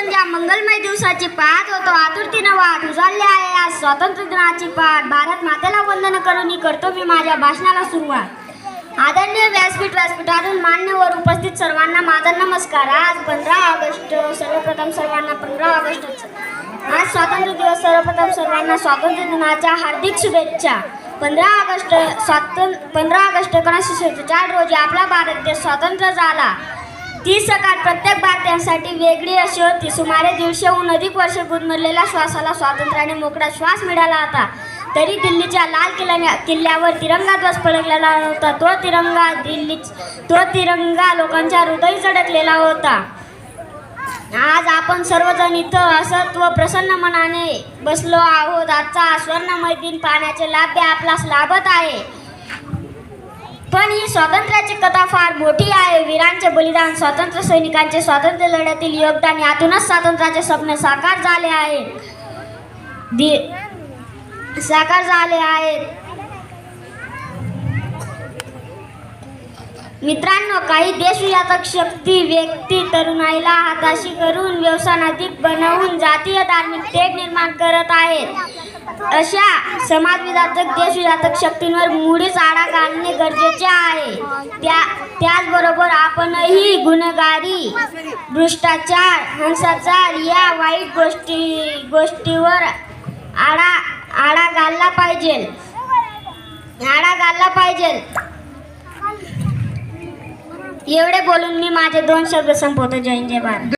संध्या मंगलमय दिवसाची पाहत होतो. आतुरतीनं वाट उजाडली आहे. आज स्वातंत्र्य दिनाची पाठ भारत मातेला वंदन करून मी करतो मी माझ्या भाषणाला सुरुवात. आदरणीय व्यासपीठ व्यासपीठातून मान्यवर उपस्थित सर्वांना माझा नमस्कार. आज पंधरा ऑगस्ट सर्वप्रथम सर्वांना पंधरा ऑगस्ट. आज स्वातंत्र्य दिवस सर्वप्रथम सर्वांना स्वातंत्र्य दिनाच्या हार्दिक शुभेच्छा. पंधरा ऑगस्ट स्वातंत्र्य पंधरा ऑगस्ट एकोणीसशे सत्तेचाळीस रोजी आपला भारत देश स्वतंत्र झाला. ती सकाळ प्रत्येक भारतीयांसाठी वेगळी अशी होती. सुमारे दीडशेहून अधिक वर्ष गुदमरलेल्या श्वासाला स्वातंत्र्याने मोकळा श्वास मिळाला होता. तरी दिल्लीच्या लाल किल्ल्या किल्ल्यावर तिरंगा ध्वज फडकलेला नव्हता. तो तिरंगा दिल्ली तो तिरंगा लोकांच्या हृदय झडकलेला होता. आज आपण सर्वजण इथं असत व प्रसन्न मनाने बसलो आहोत. आजचा स्वर्णमय दिन पाण्याचे लाभ्य आपल्यास लाभत आहे. पण ही स्वातंत्र्याची कथा फार मोठी आहे. वीरांचे बलिदान स्वातंत्र्य सैनिकांचे स्वातंत्र्य लढ्यातील योगदान यातूनच स्वातंत्र्याचे स्वप्न साकार झाले आहे. दि- साकार झाले आहेत मित्रांनो काही देशविघातक शक्ती व्यक्ती तरुणाईला हाताशी करून व्यवसाय अधिक बनवून जातीय धार्मिक तेढ निर्माण करत आहेत. अशा समाजविघातक देशविघातक शक्तींवर मुळीच आळा घालणे गरजेचे आहे. त्या त्याचबरोबर आपणही गुन्हेगारी भ्रष्टाचार हिंसाचार या वाईट गोष्टी गोष्टीवर आळा आळा घालला पाहिजे. आळा घालला पाहिजे. एवढे बोलून मी माझे दोन शब्द संपवतो. जय जय भारत.